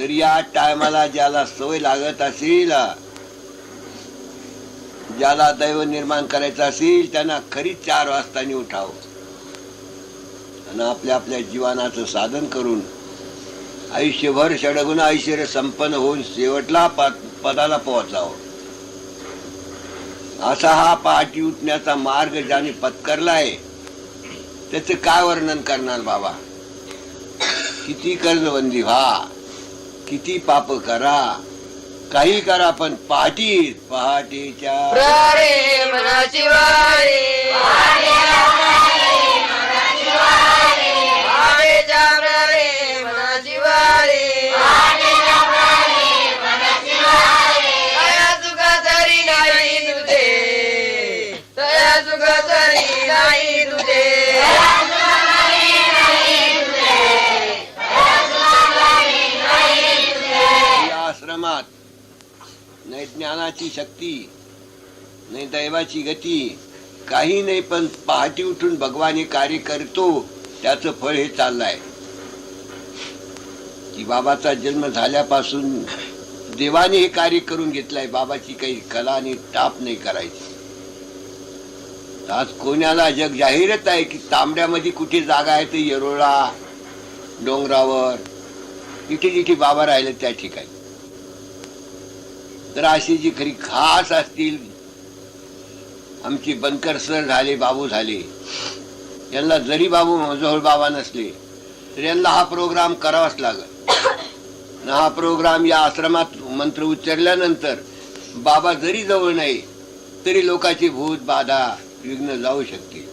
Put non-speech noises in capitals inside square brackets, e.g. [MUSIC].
तर या टायमाला ज्याला सवय लागत असेल ज्याला दैव निर्माण करायचं असेल त्यांना खरी चार वाजतानी उठावं आणि आपल्या आपल्या जीवनाचं साधन करून आयुष्यभर षडगुण ऐश्वर्य संपन्न होऊन शेवटला पदाला पोहोचावं. असा हा पहाटी उठण्याचा मार्ग ज्याने पत्करलाय त्याच काय वर्णन करणार बाबा? किती कर्जबंदी व्हा किती पाप करा. काही करा पण पहाटी पहाटेच्या आश्रमात नाही ज्ञानाची शक्ती नाही दैवाची गती काही नाही पण पहाटी उठून भगवान हे कार्य करतो त्याचं फळ हे चाललंय. की बाबाचा जन्म झाल्यापासून देवाने हे कार्य करून घेतलंय बाबाची काही कला आणि टाप नाही करायची. आज कोणाला जग जाहीरच आहे की तांबड्यामध्ये कुठे जागा आहे ते येरोळा डोंगरावर इथे जिथे बाबा राहिले त्या ठिकाणी. तर अशी जी खरी खास असतील आमची बनकर सर झाले बाबू झाले यांना जरी बाबू जवळ बाबा नसले तर यांना हा प्रोग्राम करावाच लागत [COUGHS] हा प्रोग्राम या आश्रमात मंत्र उच्चारल्यानंतर बाबा जरी जवळ नाही तरी लोकाची भूत बाधा विघ्न जाऊ शकते.